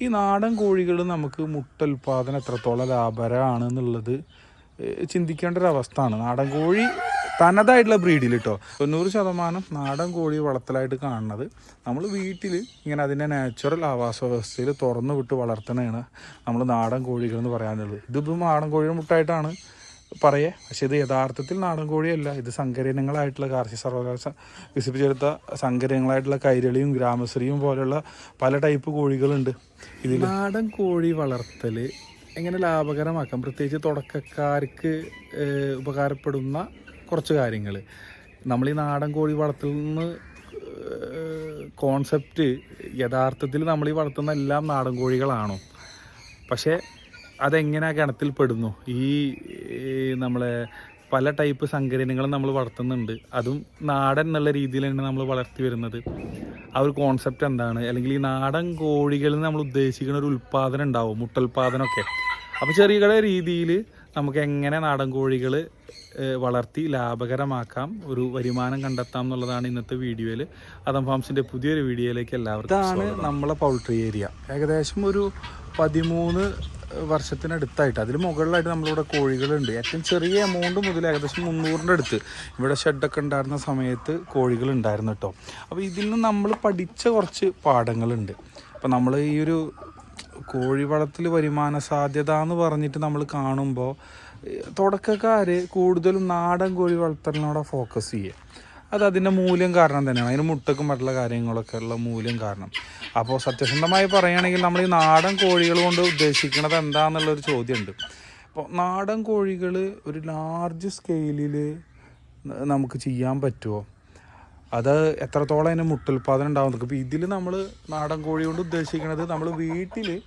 ഈ നാടൻ കോഴികൾ നമുക്ക് മുട്ട ഉൽപ്പാദനം എത്രത്തോളം ലാഭകരമാണ് എന്നുള്ളത് ചിന്തിക്കേണ്ട ഒരു അവസ്ഥയാണ്. നാടൻ കോഴി തനതായിട്ടുള്ള ബ്രീഡിൽ കേട്ടോ തൊണ്ണൂറ് ശതമാനം നാടൻ കോഴി വളർത്തലായിട്ട് കാണുന്നത് നമ്മൾ വീട്ടിൽ ഇങ്ങനെ അതിന്റെ നാച്ചുറൽ ആവാസ വ്യവസ്ഥയിൽ തുറന്നു വിട്ട് വളർത്തണതാണ് നമ്മൾ നാടൻ കോഴികൾ എന്ന് പറയാനുള്ളത് ഇതിപ്പോൾ നാടൻ കോഴിയുടെ മുട്ടായിട്ടാണ് പറയേ. പക്ഷെ ഇത് യഥാർത്ഥത്തിൽ നാടൻ കോഴിയല്ല. ഇത് സങ്കരീനങ്ങളായിട്ടുള്ള കാർഷിക സർവകലാശാല വികസിപ്പിച്ചെടുത്ത സങ്കരീനങ്ങളായിട്ടുള്ള കൈരളിയും ഗ്രാമശ്രീയും പോലുള്ള പല ടൈപ്പ് കോഴികളുണ്ട് ഇതിൽ നാടൻ കോഴി വളർത്തൽ എങ്ങനെ ലാഭകരമാക്കാം? പ്രത്യേകിച്ച് തുടക്കക്കാർക്ക് ഉപകാരപ്പെടുന്ന കുറച്ച് കാര്യങ്ങൾ നമ്മൾ ഈ നാടൻ കോഴി വളർത്തൽ നിന്ന് കോൺസെപ്റ്റ് യഥാർത്ഥത്തിൽ നമ്മൾ ഈ വളർത്തുന്ന എല്ലാം നാടൻ കോഴികളാണോ? പക്ഷേ അതെങ്ങനെ ഗണത്തിൽ പെടുന്നു ഈ നമ്മളെ പല ടൈപ്പ് സങ്കരയിനങ്ങളും നമ്മൾ വളർത്തുന്നുണ്ട്. അതും നാടൻ എന്നുള്ള രീതിയിൽ തന്നെ നമ്മൾ വളർത്തി വരുന്നത്. ആ ഒരു കോൺസെപ്റ്റ് എന്താണ്? അല്ലെങ്കിൽ ഈ നാടൻ കോഴികളിൽ നമ്മൾ ഉദ്ദേശിക്കുന്ന ഒരു ഉൽപ്പാദനം ഉണ്ടാവും മുട്ടുൽപാദനമൊക്കെ. അപ്പോൾ ചെറിയ രീതിയിൽ നമുക്ക് എങ്ങനെ നാടൻ കോഴികൾ വളർത്തി ലാഭകരമാക്കാം ഒരു വരുമാനം കണ്ടെത്താം എന്നുള്ളതാണ് ഇന്നത്തെ വീഡിയോയിൽ അതം ഫാംസിന്റെ പുതിയൊരു വീഡിയോയിലേക്ക് എല്ലാവർക്കും ഇതാണ് നമ്മളെ പൗൾട്രി ഏരിയ. ഏകദേശം ഒരു പതിമൂന്ന് വർഷത്തിനടുത്തായിട്ട്. അതിൽ മുകളിലായിട്ട് നമ്മളിവിടെ കോഴികളുണ്ട്. ഏറ്റവും ചെറിയ എമൗണ്ട് മുതൽ ഏകദേശം മുന്നൂറിന്റെ അടുത്ത്. ഇവിടെ ഷെഡൊക്കെ ഉണ്ടായിരുന്ന സമയത്ത് കോഴികൾ ഉണ്ടായിരുന്നു കേട്ടോ അപ്പോൾ ഇതിൽ നിന്ന് നമ്മൾ പഠിച്ച കുറച്ച് പാഠങ്ങളുണ്ട്. അപ്പോൾ നമ്മൾ ഈ ഒരു കോഴി വളർത്തൽ വരുമാന സാധ്യത എന്ന് പറഞ്ഞിട്ട് നമ്മൾ കാണുമ്പോൾ തുടക്കക്കാർ കൂടുതലും നാടൻ കോഴി വളർത്തലിനോടെ ഫോക്കസ് ചെയ്യുക അത് അതിന്റെ മൂല്യം കാരണം തന്നെയാണ്. അതിന് മുട്ടക്കും മറ്റുള്ള കാര്യങ്ങളൊക്കെ ഉള്ള മൂല്യം കാരണം. അപ്പോൾ സത്യസന്ധമായി പറയുകയാണെങ്കിൽ നമ്മൾ ഈ നാടൻ കോഴികൾ കൊണ്ട് ഉദ്ദേശിക്കുന്നത് എന്താണെന്നുള്ളൊരു ചോദ്യമുണ്ട്. അപ്പോൾ നാടൻ കോഴികൾ ഒരു ലാർജ് സ്കെയിലിൽ നമുക്ക് ചെയ്യാൻ പറ്റുമോ? അത് എത്രത്തോളം അതിന് മുട്ടുൽപാദനം ഉണ്ടാവും? ഇപ്പോൾ ഇതിൽ നമ്മൾ നാടൻ കോഴി കൊണ്ട് ഉദ്ദേശിക്കുന്നത് നമ്മൾ വീട്ടിൽ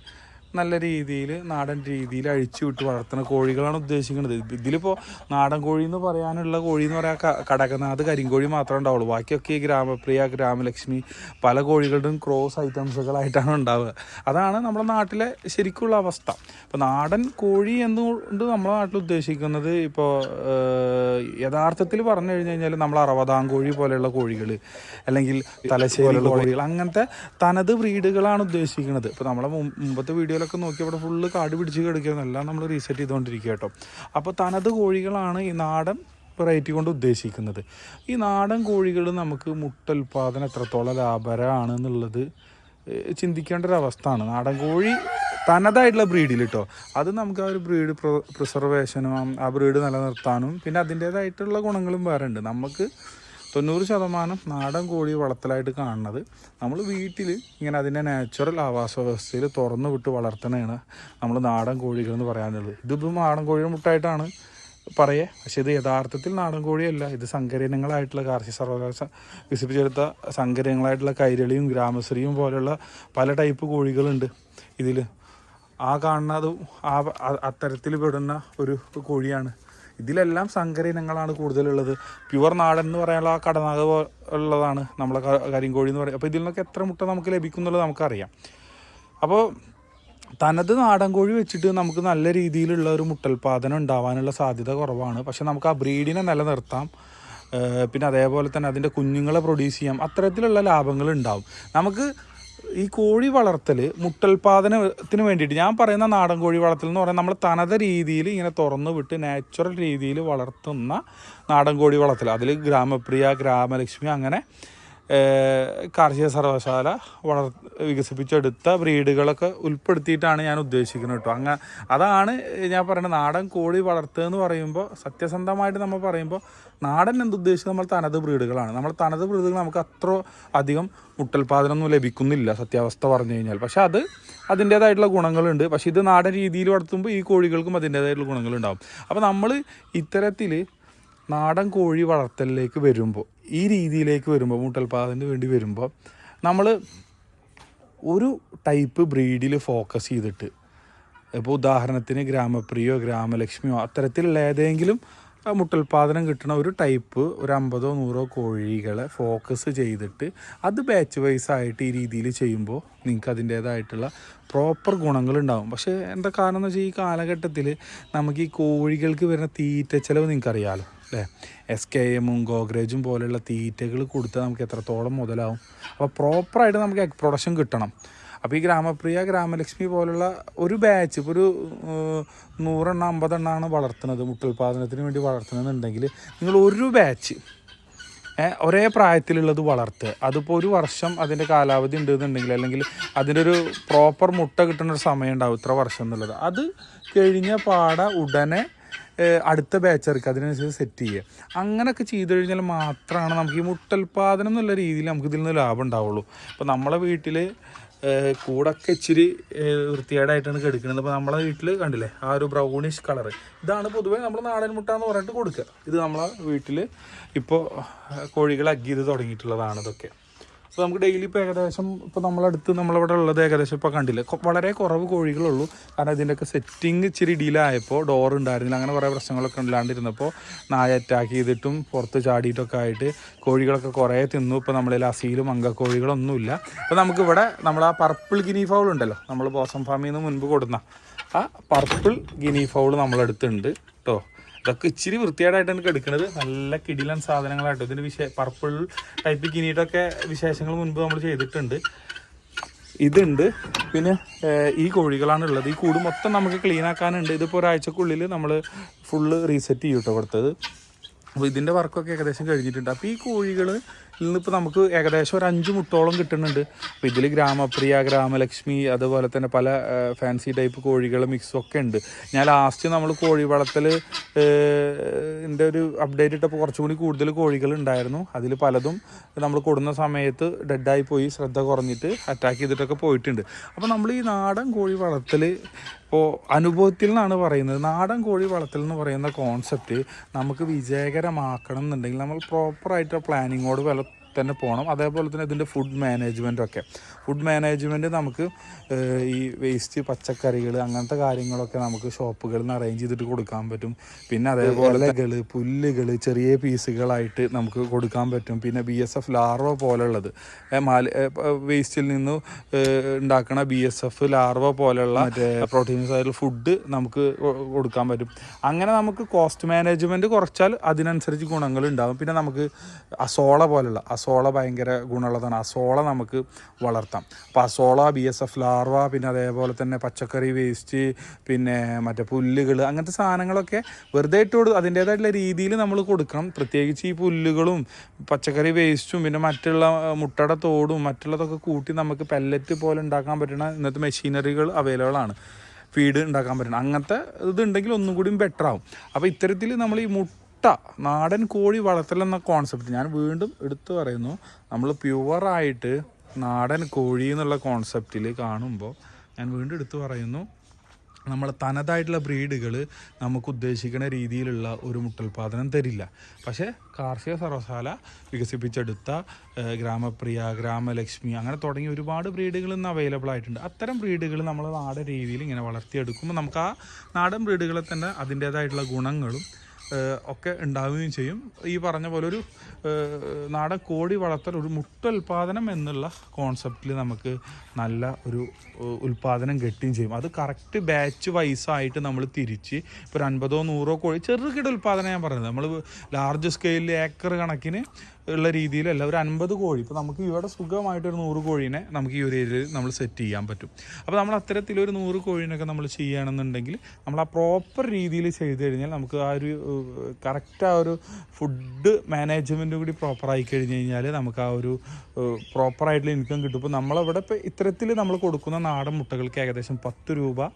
നല്ല രീതിയിൽ നാടൻ രീതിയിൽ അഴിച്ചു വിട്ട് വളർത്തുന്ന കോഴികളാണ് ഉദ്ദേശിക്കുന്നത്. ഇതിലിപ്പോൾ നാടൻ കോഴി എന്ന് പറയാനുള്ള കോഴി എന്ന് പറയാൻ കടക്കുന്ന അത് കരിങ്കോഴി മാത്രമേ ഉണ്ടാവുള്ളൂ. ബാക്കിയൊക്കെ ഈ ഗ്രാമപ്രിയ ഗ്രാമലക്ഷ്മി പല കോഴികളുടെയും ക്രോസ് ഐറ്റംസുകളായിട്ടാണ് ഉണ്ടാവുക. അതാണ് നമ്മുടെ നാട്ടിലെ ശരിക്കുള്ള അവസ്ഥ. ഇപ്പോൾ നാടൻ കോഴി എന്നുകൊണ്ട് നമ്മുടെ നാട്ടിൽ ഉദ്ദേശിക്കുന്നത്? ഇപ്പോൾ യഥാർത്ഥത്തിൽ പറഞ്ഞു കഴിഞ്ഞു കഴിഞ്ഞാൽ നമ്മൾ അറുപതാം കോഴി പോലെയുള്ള കോഴികൾ അല്ലെങ്കിൽ തലശ്ശേരി കോഴികൾ അങ്ങനത്തെ തനത് ബ്രീഡുകളാണ് ഉദ്ദേശിക്കുന്നത്. ഇപ്പോൾ നമ്മളെ മുമ്പത്തെ മുമ്പത്തെ വീഡിയോയിലൊക്കെ നോക്കി അവിടെ ഫുള്ള് കാട് പിടിച്ച് കിടക്കുന്നത് നമ്മൾ റീസെറ്റ് ചെയ്തുകൊണ്ടിരിക്കുക കേട്ടോ. അപ്പോൾ തനത് കോഴികളാണ് ഈ നാടൻ വെറൈറ്റി കൊണ്ട് ഉദ്ദേശിക്കുന്നത്. ഈ നാടൻ കോഴികൾ നമുക്ക് മുട്ട ഉൽപ്പാദനം എത്രത്തോളം ലാഭകരമാണ് എന്നുള്ളത് ചിന്തിക്കേണ്ട ഒരു അവസ്ഥയാണ്. നാടൻ കോഴി തനതായിട്ടുള്ള ബ്രീഡിൽ കേട്ടോ അത് നമുക്ക് ആ ഒരു ബ്രീഡ് പ്രിസർവേഷനും ആ ബ്രീഡ് നിലനിർത്താനും പിന്നെ അതിന്റേതായിട്ടുള്ള ഗുണങ്ങളും വേറെ ഉണ്ട് നമുക്ക് തൊണ്ണൂറ് ശതമാനം നാടൻ കോഴി വളർത്തലായിട്ട് കാണുന്നത്. നമ്മൾ വീട്ടിൽ ഇങ്ങനെ അതിന്റെ നാച്ചുറൽ ആവാസ വ്യവസ്ഥയിൽ തുറന്നു വിട്ട് വളർത്തണതാണ് നമ്മൾ നാടൻ കോഴികൾ എന്ന് പറയാനുള്ളത്. ഇതിപ്പോൾ നാടൻ കോഴിയുടെ മുട്ടായിട്ടാണ് പറയേ. പക്ഷെ ഇത് യഥാർത്ഥത്തിൽ നാടൻ കോഴിയല്ല. ഇത് സങ്കരീനങ്ങളായിട്ടുള്ള കാർഷിക സർവകലാശാല വികസിപ്പിച്ചെടുത്ത സങ്കരീനങ്ങളായിട്ടുള്ള കൈരളിയും ഗ്രാമശ്രീയും പോലുള്ള പല ടൈപ്പ് കോഴികളുണ്ട് ഇതിൽ ആ കാണുന്നതും ആ അത്തരത്തിൽ പെടുന്ന ഒരു കോഴിയാണ്. ഇതിലെല്ലാം സങ്കര ഇനങ്ങളാണ് കൂടുതലുള്ളത്. പ്യുവർ നാടൻ എന്ന് പറയാനുള്ള ആ കടനാഗ ഉള്ളതാണ് നമ്മളെ കരിങ്കോഴി എന്ന് പറയുന്നത് അപ്പോൾ ഇതിൽ നിന്നൊക്കെ എത്ര മുട്ട നമുക്ക് ലഭിക്കും എന്നുള്ളത് നമുക്കറിയാം. അപ്പോൾ തനത് നാടൻ കോഴി വെച്ചിട്ട് നമുക്ക് നല്ല രീതിയിലുള്ള ഒരു മുട്ടൽപാദനം ഉണ്ടാവാനുള്ള സാധ്യത കുറവാണ്. പക്ഷെ നമുക്ക് ആ ബ്രീഡിനെ നിലനിർത്താം. പിന്നെ അതേപോലെ തന്നെ അതിന്റെ കുഞ്ഞുങ്ങളെ പ്രൊഡ്യൂസ് ചെയ്യാം. അത്തരത്തിലുള്ള ലാഭങ്ങൾ ഉണ്ടാവും. നമുക്ക് ഈ കോഴി വളർത്തൽ മുട്ടൽപാദനത്തിന് വേണ്ടിയിട്ട്. ഞാൻ പറയുന്ന നാടൻ കോഴി വളർത്തൽ എന്ന് പറയുന്നത് നമ്മൾ തനത രീതിയിൽ ഇങ്ങനെ തുറന്നു വിട്ട് നാച്ചുറൽ രീതിയിൽ വളർത്തുന്ന നാടൻ കോഴി വളർത്തൽ. അതിൽ ഗ്രാമപ്രിയ ഗ്രാമലക്ഷ്മി അങ്ങനെ കാർഷിക സർവശാല വളർ വികസിപ്പിച്ചെടുത്ത ബ്രീഡുകളൊക്കെ ഉൾപ്പെടുത്തിയിട്ടാണ് ഞാൻ ഉദ്ദേശിക്കുന്നത് കേട്ടോ. അങ്ങ അതാണ് ഞാൻ പറയുന്നത് നാടൻ കോഴി വളർത്തുക എന്ന് പറയുമ്പോൾ സത്യസന്ധമായിട്ട് നമ്മൾ പറയുമ്പോൾ നാടൻ എന്തുദ്ദേശിച്ചത് നമ്മൾ തനത് ബ്രീഡുകളാണ്. നമ്മൾ തനത് ബ്രീഡുകൾ നമുക്ക് അത്ര അധികം മുട്ടൽപാദനമൊന്നും ലഭിക്കുന്നില്ല സത്യാവസ്ഥ പറഞ്ഞു കഴിഞ്ഞാൽ. പക്ഷേ അത് അതിന്റേതായിട്ടുള്ള ഗുണങ്ങളുണ്ട്. പക്ഷേ ഇത് നാടൻ രീതിയിൽ വളർത്തുമ്പോൾ ഈ കോഴികൾക്കും അതിന്റേതായിട്ടുള്ള ഗുണങ്ങളുണ്ടാവും. അപ്പോൾ നമ്മൾ ഇത്തരത്തിൽ നാടൻ കോഴി വളർത്തലിലേക്ക് വരുമ്പോൾ ഈ രീതിയിലേക്ക് വരുമ്പോൾ മുട്ടൽപാദനത്തിന് വേണ്ടി വരുമ്പോൾ നമ്മൾ ഒരു ടൈപ്പ് ബ്രീഡിൽ ഫോക്കസ് ചെയ്തിട്ട് ഇപ്പോൾ ഉദാഹരണത്തിന് ഗ്രാമപ്രിയോ ഗ്രാമലക്ഷ്മിയോ അത്തരത്തിലുള്ള ഏതെങ്കിലും മുട്ടൽപാദനം കിട്ടുന്ന ഒരു ടൈപ്പ് ഒരു അമ്പതോ നൂറോ കോഴികളെ ഫോക്കസ് ചെയ്തിട്ട് അത് ബാച്ച് വൈസ് ആയിട്ട് ഈ രീതിയിൽ ചെയ്യുമ്പോൾ നിങ്ങൾക്ക് അതിന്റേതായിട്ടുള്ള പ്രോപ്പർ ഗുണങ്ങളുണ്ടാവും. പക്ഷേ എന്താ കാരണം എന്ന് വെച്ചാൽ ഈ കാലഘട്ടത്തിൽ നമുക്ക് ഈ കോഴികൾക്ക് വരുന്ന തീറ്റ ചിലവ് നിങ്ങൾക്കറിയാമല്ലോ അല്ലേ? എസ് കെ എമ്മും ഗോഗ്രേജും പോലെയുള്ള തീറ്റകൾ കൊടുത്താൽ നമുക്ക് എത്രത്തോളം മുതലാവും. അപ്പോൾ പ്രോപ്പറായിട്ട് നമുക്ക് എഗ് പ്രൊഡക്ഷൻ കിട്ടണം. അപ്പോൾ ഈ ഗ്രാമപ്രിയ ഗ്രാമലക്ഷ്മി പോലുള്ള ഒരു ബാച്ച് ഇപ്പോൾ ഒരു നൂറെണ്ണം അമ്പതെണ്ണമാണ് വളർത്തുന്നത്. മുട്ടുൽപാദനത്തിന് വേണ്ടി വളർത്തുന്നതെന്നുണ്ടെങ്കിൽ നിങ്ങൾ ഒരു ബാച്ച് ഒരേ പ്രായത്തിലുള്ളത് വളർത്തുക. അതിപ്പോൾ ഒരു വർഷം അതിന്റെ കാലാവധി ഉണ്ടെന്നുണ്ടെങ്കിൽ അല്ലെങ്കിൽ അതിന്റെ ഒരു പ്രോപ്പർ മുട്ട കിട്ടുന്ന ഒരു സമയം ഉണ്ടാവും ഇത്ര വർഷം എന്നുള്ളത്. അത് കഴിഞ്ഞ പാട ഉടനെ അടുത്ത ബാച്ച് ഇറക്കുക. അതിനനുസരിച്ച് സെറ്റ് ചെയ്യുക. അങ്ങനെയൊക്കെ ചെയ്തു കഴിഞ്ഞാൽ മാത്രമാണ് നമുക്ക് ഈ മുട്ടൽപാദനം എന്നുള്ള രീതിയിൽ നമുക്ക് ഇതിൽ നിന്ന് ലാഭം ഉണ്ടാവുള്ളൂ. ഇപ്പോൾ നമ്മളെ വീട്ടിൽ കൂടൊക്കെ ഇച്ചിരി വൃത്തികേടായിട്ടാണ് കെടുക്കുന്നത് അപ്പോൾ നമ്മളെ വീട്ടിൽ കണ്ടില്ലേ ആ ഒരു ബ്രൗണിഷ് കളർ ഇതാണ് പൊതുവേ നമ്മൾ നാടൻ മുട്ട എന്ന് പറഞ്ഞിട്ട് കൊടുക്കുക ഇത് നമ്മളെ വീട്ടിൽ ഇപ്പോൾ കോഴികൾ അഗ് തുടങ്ങിയിട്ടുള്ളതാണ് ഇതൊക്കെ. അപ്പോൾ നമുക്ക് ഡെയിലി ഇപ്പോൾ ഏകദേശം ഇപ്പോൾ നമ്മളടുത്ത് നമ്മളിവിടെ ഉള്ളത് ഏകദേശം ഇപ്പോൾ കണ്ടില്ല? വളരെ കുറവ് കോഴികളുള്ളൂ. കാരണം ഇതിന്റെയൊക്കെ സെറ്റിങ് ഇച്ചിരി ഡീലായപ്പോൾ ഡോർ ഉണ്ടായിരുന്നില്ല. അങ്ങനെ കുറേ പ്രശ്നങ്ങളൊക്കെ ഇല്ലാണ്ടിരുന്നപ്പോൾ നായ അറ്റാക്ക് ചെയ്തിട്ടും പുറത്ത് ചാടിയിട്ടൊക്കെ ആയിട്ട് കോഴികളൊക്കെ കുറേ തിന്നു. ഇപ്പോൾ നമ്മളിൽ അസീലും അങ്കക്കോഴികളൊന്നുമില്ല അപ്പോൾ നമുക്കിവിടെ നമ്മൾ ആ പർപ്പിൾ ഗിനി ഫൗൾ ഉണ്ടല്ലോ. നമ്മൾ ബോസം ഫാമിൽ നിന്ന് മുൻപ് കൊടുന്ന ആ പർപ്പിൾ ഗിനി ഫൗൾ നമ്മളെടുത്തുണ്ട് കേട്ടോ ഇതൊക്കെ ഇച്ചിരി വൃത്തികേടായിട്ടാണ് എടുക്കുന്നത് നല്ല കിടിലൻ സാധനങ്ങളായിട്ട് ഇതിന് വിശേ പർപ്പിൾ ടൈപ്പ് കിനിയിട്ടൊക്കെ വിശേഷങ്ങൾ മുൻപ് നമ്മൾ ചെയ്തിട്ടുണ്ട്. ഇതുണ്ട്. പിന്നെ ഈ കോഴികളാണ് ഉള്ളത് ഈ കൂട് മൊത്തം നമുക്ക് ക്ലീൻ ആക്കാനുണ്ട്. ഇതിപ്പോൾ ഒരാഴ്ചക്കുള്ളിൽ നമ്മൾ ഫുള്ള് റീസെറ്റ് ചെയ്യും കേട്ടോ കൊടുത്തത് അപ്പോൾ ഇതിന്റെ വർക്കൊക്കെ ഏകദേശം കഴിഞ്ഞിട്ടുണ്ട്. അപ്പോൾ ഈ കോഴികൾ ഇന്നിപ്പോൾ നമുക്ക് ഏകദേശം ഒരു അഞ്ച് മുട്ടോളം കിട്ടുന്നുണ്ട്. അപ്പോൾ ഇതിൽ ഗ്രാമപ്രിയ ഗ്രാമലക്ഷ്മി അതുപോലെ തന്നെ പല ഫാൻസി ടൈപ്പ് കോഴികൾ മിക്സും ഒക്കെ ഉണ്ട്. ഞാൻ ലാസ്റ്റ് നമ്മൾ കോഴി വളർത്തൽ എന്റെ ഒരു അപ്ഡേറ്റ് ഇട്ടപ്പോൾ കുറച്ചും കൂടി കൂടുതൽ കോഴികൾ ഉണ്ടായിരുന്നു. അതിൽ പലതും നമ്മൾ കൊടുന്ന സമയത്ത് ഡെഡായി പോയി ശ്രദ്ധ കുറഞ്ഞിട്ട് അറ്റാക്ക് ചെയ്തിട്ടൊക്കെ പോയിട്ടുണ്ട്. അപ്പോൾ നമ്മൾ ഈ നാടൻ കോഴി വളർത്തൽ ഇപ്പോൾ അനുഭവത്തിൽ നിന്നാണ് പറയുന്നത്? നാടൻ കോഴി വളർത്തൽ എന്ന് പറയുന്ന കോൺസെപ്റ്റ് നമുക്ക് വിജയകരമാക്കണം എന്നുണ്ടെങ്കിൽ നമ്മൾ പ്രോപ്പറായിട്ട് പ്ലാനിങ്ങോട് വില തന്നെ പോകണം അതേപോലെ തന്നെ ഇതിന്റെ ഫുഡ് മാനേജ്മെന്റ് ഒക്കെ. ഫുഡ് മാനേജ്മെന്റ് നമുക്ക് ഈ വേസ്റ്റ് പച്ചക്കറികൾ അങ്ങനത്തെ കാര്യങ്ങളൊക്കെ നമുക്ക് ഷോപ്പുകളിൽ നിന്ന് അറേഞ്ച് ചെയ്തിട്ട് കൊടുക്കാൻ പറ്റും. പിന്നെ അതേപോലെ ഇലകൾ പുല്ലുകൾ ചെറിയ പീസുകളായിട്ട് നമുക്ക് കൊടുക്കാൻ പറ്റും. പിന്നെ ബി എസ് എഫ് ലാർവ പോലുള്ളത് വേസ്റ്റിൽ നിന്ന് ഉണ്ടാക്കുന്ന ഉണ്ടാക്കണ ബി എസ് എഫ് ലാർവ പോലുള്ള മറ്റേ പ്രോട്ടീൻസ് ആയിട്ടുള്ള ഫുഡ് നമുക്ക് കൊടുക്കാൻ പറ്റും. അങ്ങനെ നമുക്ക് കോസ്റ്റ് മാനേജ്മെന്റ് കുറച്ചാൽ അതിനനുസരിച്ച് ഗുണങ്ങൾ ഉണ്ടാകും പിന്നെ നമുക്ക് അസോള പോലുള്ള അസോള ഭയങ്കര ഗുണമുള്ളതാണ്. അസോള നമുക്ക് വളർത്താം. അപ്പോൾ azolla B S F larva പിന്നെ അതേപോലെ തന്നെ പച്ചക്കറി വേസ്റ്റ് പിന്നെ മറ്റേ പുല്ലുകൾ അങ്ങനത്തെ സാധനങ്ങളൊക്കെ വെറുതെ ഇട്ട് കൊടുക്കും അതിന്റേതായിട്ടുള്ള രീതിയിൽ നമ്മൾ കൊടുക്കണം. പ്രത്യേകിച്ച് ഈ പുല്ലുകളും പച്ചക്കറി വേസ്റ്റും പിന്നെ മറ്റുള്ള മുട്ടയുടെ തോടും മറ്റുള്ളതൊക്കെ കൂട്ടി നമുക്ക് പെല്ലറ്റ് പോലെ ഉണ്ടാക്കാൻ പറ്റുന്ന ഇന്നത്തെ മെഷീനറികൾ അവൈലബിൾ ആണ്. ഫീഡ് ഉണ്ടാക്കാൻ പറ്റണം അങ്ങനത്തെ ഇതുണ്ടെങ്കിൽ ഒന്നും കൂടിയും ബെറ്റർ ആവും. അപ്പോൾ ഇത്തരത്തിൽ നമ്മൾ ഈ മുട്ട നാടൻ കോഴി വളർത്തൽ എന്ന കോൺസെപ്റ്റ് ഞാൻ വീണ്ടും എടുത്തു പറയുന്നു. നമ്മൾ പ്യുവറായിട്ട് നാടൻ കോഴി എന്നുള്ള കോൺസെപ്റ്റിൽ കാണുമ്പോൾ ഞാൻ വീണ്ടും എടുത്തു പറയുന്നു. നമ്മൾ തനതായിട്ടുള്ള ബ്രീഡുകൾ നമുക്ക് ഉദ്ദേശിക്കുന്ന രീതിയിലുള്ള ഒരു മുട്ടുൽപാദനം തരില്ല. പക്ഷേ കാർഷിക സർവശാല വികസിപ്പിച്ചെടുത്ത ഗ്രാമപ്രിയ ഗ്രാമലക്ഷ്മി അങ്ങനെ തുടങ്ങി ഒരുപാട് ബ്രീഡുകൾ ഇന്ന് അവൈലബിൾ ആയിട്ടുണ്ട്. അത്തരം ബ്രീഡുകൾ നമ്മൾ നാടൻ രീതിയിൽ ഇങ്ങനെ വളർത്തിയെടുക്കുമ്പോൾ നമുക്ക് ആ നാടൻ ബ്രീഡുകളെ തന്നെ അതിന്റേതായിട്ടുള്ള ഗുണങ്ങളും ഒക്കെ ഉണ്ടാവുകയും ചെയ്യും. ഈ പറഞ്ഞ പോലെ ഒരു നാടൻ കോടി വളർത്തൽ ഒരു മുട്ട ഉൽപാദനം എന്നുള്ള കോൺസെപ്റ്റിൽ നമുക്ക് നല്ല ഒരു ഉൽപാദനം കിട്ടുകയും ചെയ്യും. അത് കറക്റ്റ് ബാച്ച് വൈസായിട്ട് നമ്മൾ തിരിച്ച് ഇപ്പോൾ ഒരു അൻപതോ നൂറോ കോഴി ചെറുകിട ഉൽപാദനം ഞാൻ പറഞ്ഞത്. നമ്മൾ ലാർജ് സ്കെയിലിൽ ഏക്കർ കണക്കിന് ഉള്ള രീതിയിലല്ല ഒരു അൻപത് കോഴി. ഇപ്പോൾ നമുക്ക് ഇവിടെ സുഖമായിട്ട് ഒരു നൂറ് കോഴീനെ നമുക്ക് ഈ ഒരു ഏരിയയിൽ നമ്മൾ സെറ്റ് ചെയ്യാൻ പറ്റും. അപ്പോൾ നമ്മൾ അത്തരത്തിലൊരു നൂറ് കോഴീനൊക്കെ നമ്മൾ ചെയ്യുകയാണെന്നുണ്ടെങ്കിൽ നമ്മൾ ആ പ്രോപ്പർ രീതിയിൽ ചെയ്ത് കഴിഞ്ഞാൽ നമുക്ക് ആ ഒരു കറക്റ്റ് ആ ഒരു ഫുഡ് മാനേജ്മെന്റും കൂടി പ്രോപ്പറായി കഴിഞ്ഞ് കഴിഞ്ഞാൽ നമുക്ക് ആ ഒരു പ്രോപ്പറായിട്ടുള്ള ഇൻകം കിട്ടും. ഇപ്പോൾ നമ്മളവിടെ ഇപ്പോൾ ഇത്തരത്തിൽ നമ്മൾ കൊടുക്കുന്ന നാടൻ മുട്ടകൾക്ക് ഏകദേശം പത്ത് രൂപ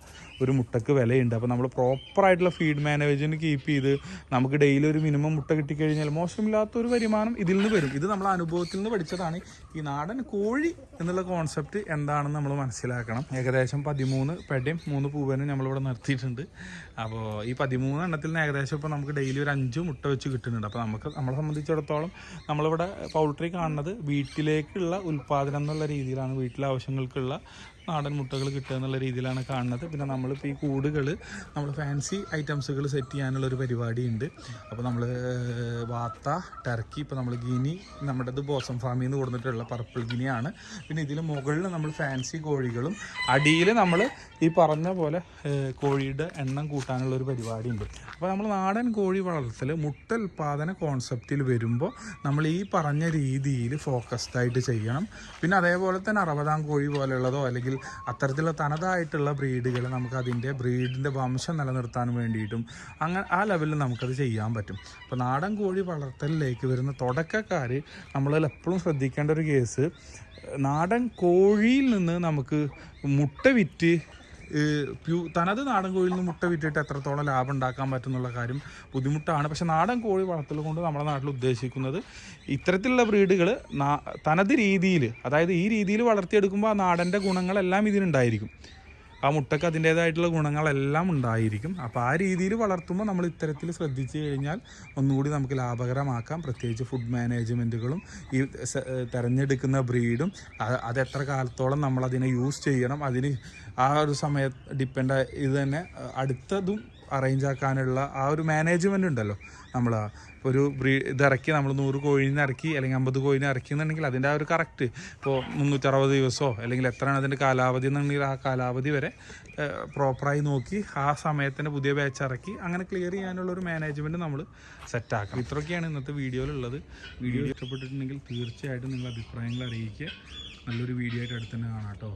ഒരു മുട്ടക്ക് വിലയുണ്ട്. അപ്പോൾ നമ്മൾ പ്രോപ്പറായിട്ടുള്ള ഫീഡ് മാനേജ്മെന്റ് കീപ്പ് ചെയ്ത് നമുക്ക് ഡെയിലി ഒരു മിനിമം മുട്ട കിട്ടിക്കഴിഞ്ഞാൽ മോശമില്ലാത്തൊരു വരുമാനം ഇതിൽ നിന്ന് വരും. ഇത് നമ്മൾ അനുഭവത്തിൽ നിന്ന് പഠിച്ചതാണ് ഈ നാടൻ കോഴി എന്നുള്ള കോൺസെപ്റ്റ് എന്താണെന്ന് നമ്മൾ മനസ്സിലാക്കണം. ഏകദേശം പതിമൂന്ന് പെടയും മൂന്ന് പൂവനും നമ്മളിവിടെ നിർത്തിയിട്ടുണ്ട്. അപ്പോൾ ഈ പതിമൂന്ന് എണ്ണത്തിൽ നിന്ന് ഏകദേശം ഇപ്പോൾ നമുക്ക് ഡെയിലി ഒരു അഞ്ച് മുട്ട വെച്ച് കിട്ടുന്നുണ്ട്. അപ്പോൾ നമുക്ക് നമ്മളെ സംബന്ധിച്ചിടത്തോളം നമ്മളിവിടെ പൗൾട്രി കാണുന്നത് വീട്ടിലേക്കുള്ള ഉൽപ്പാദനം എന്നുള്ള രീതിയിലാണ് വീട്ടിലെ ആവശ്യങ്ങൾക്കുള്ള നാടൻ മുട്ടകൾ കിട്ടുക എന്നുള്ള രീതിയിലാണ് കാണുന്നത്. പിന്നെ നമ്മളിപ്പോൾ ഈ കൂടുകൾ നമ്മൾ ഫാൻസി ഐറ്റംസുകൾ സെറ്റ് ചെയ്യാനുള്ള ഒരു പരിപാടിയുണ്ട്. അപ്പോൾ നമ്മൾ വാത്ത ടർക്കി ഇപ്പോൾ നമ്മൾ ഗിനി നമ്മുടേത് ബോസം ഫാമിൽ നിന്ന് കൊടുത്തിട്ടുള്ള പർപ്പിൾ ഗിനിയാണ്. പിന്നെ ഇതിൽ മുകളിൽ നമ്മൾ ഫാൻസി കോഴികളും അടിയിൽ നമ്മൾ ഈ പറഞ്ഞ പോലെ കോഴിയുടെ എണ്ണം കൂട്ടാനുള്ള ഒരു പരിപാടിയുണ്ട്. അപ്പോൾ നമ്മൾ നാടൻ കോഴി വളർത്തൽ മുട്ട ഉൽപ്പാദന കോൺസെപ്റ്റിൽ വരുമ്പോൾ നമ്മൾ ഈ പറഞ്ഞ രീതിയിൽ ഫോക്കസ്ഡ് ആയിട്ട് ചെയ്യണം. പിന്നെ അതേപോലെ തന്നെ അറുപതാം കോഴി പോലെയുള്ളതോ അല്ലെങ്കിൽ അത്തരത്തിലുള്ള തനതായിട്ടുള്ള ബ്രീഡുകൾ നമുക്ക് അതിന്റെ ബ്രീഡിന്റെ വംശം നിലനിർത്താൻ വേണ്ടിയിട്ടും അങ്ങനെ ആ ലെവലിൽ നമുക്കത് ചെയ്യാൻ പറ്റും. അപ്പോൾ നാടൻ കോഴി വളർത്തലിലേക്ക് വരുന്ന തുടക്കക്കാർ നമ്മളിൽ എപ്പോഴും ശ്രദ്ധിക്കേണ്ട ഒരു കേസ് നാടൻ കോഴിയിൽ നിന്ന് നമുക്ക് മുട്ട വിറ്റ് പ്യൂ തനത് നാടൻ കോഴിയിൽ നിന്ന് മുട്ട വിറ്റിട്ട് എത്രത്തോളം ലാഭം ഉണ്ടാക്കാൻ പറ്റും എന്നുള്ള കാര്യം ബുദ്ധിമുട്ടാണ്. പക്ഷെ നാടൻ കോഴി വളർത്തൽ കൊണ്ട് നമ്മുടെ നാട്ടിൽ ഉദ്ദേശിക്കുന്നത് ഇത്തരത്തിലുള്ള ബ്രീഡുകൾ തനത് രീതിയിൽ അതായത് ഈ രീതിയിൽ വളർത്തിയെടുക്കുമ്പോൾ ആ നാടന്റെ ഗുണങ്ങളെല്ലാം ഇതിനുണ്ടായിരിക്കും. ആ മുട്ടക്ക് അതിന്റേതായിട്ടുള്ള ഗുണങ്ങളെല്ലാം ഉണ്ടായിരിക്കും. അപ്പോൾ ആ രീതിയിൽ വളർത്തുമ്പോൾ നമ്മൾ ഇത്തരത്തിൽ ശ്രദ്ധിച്ചു കഴിഞ്ഞാൽ ഒന്നുകൂടി നമുക്ക് ലാഭകരമാക്കാം. പ്രത്യേകിച്ച് ഫുഡ് മാനേജ്മെന്റുകളും ഈ തിരഞ്ഞെടുക്കുന്ന ബ്രീഡും അത് എത്ര കാലത്തോളം നമ്മൾ അതിനെ യൂസ് ചെയ്യണം അതിന് ആ ഒരു സമയത്ത് ഡിപ്പെൻഡ് ഇത് തന്നെ അടുത്തതും അറേഞ്ച് ആക്കാനുള്ള ആ ഒരു മാനേജ്മെന്റ് ഉണ്ടല്ലോ. നമ്മൾ ഒരു ബ്രീ ഇതിറക്കി നമ്മൾ നൂറ് കോഴിനെ ഇറക്കി അല്ലെങ്കിൽ അമ്പത് കോഴിനെ ഇറക്കി എന്നുണ്ടെങ്കിൽ അതിന്റെ ആ ഒരു കറക്റ്റ് ഇപ്പോൾ മുന്നൂറ്ററുപത് ദിവസമോ അല്ലെങ്കിൽ എത്രയാണ് അതിന്റെ കാലാവധി എന്നുണ്ടെങ്കിൽ ആ കാലാവധി വരെ പ്രോപ്പറായി നോക്കി ആ സമയത്തിന് പുതിയ ബാച്ച് ഇറക്കി അങ്ങനെ ക്ലിയർ ചെയ്യാനുള്ള ഒരു മാനേജ്മെന്റ് നമ്മൾ സെറ്റാക്കണം ഇത്രയൊക്കെയാണ് ഇന്നത്തെ വീഡിയോയിലുള്ളത് വീഡിയോ ഇഷ്ടപ്പെട്ടിട്ടുണ്ടെങ്കിൽ തീർച്ചയായിട്ടും നിങ്ങൾ അഭിപ്രായങ്ങൾ അറിയിക്കുക. നല്ലൊരു വീഡിയോ ആയിട്ട് അടുത്ത് തന്നെ കാണാം കേട്ടോ.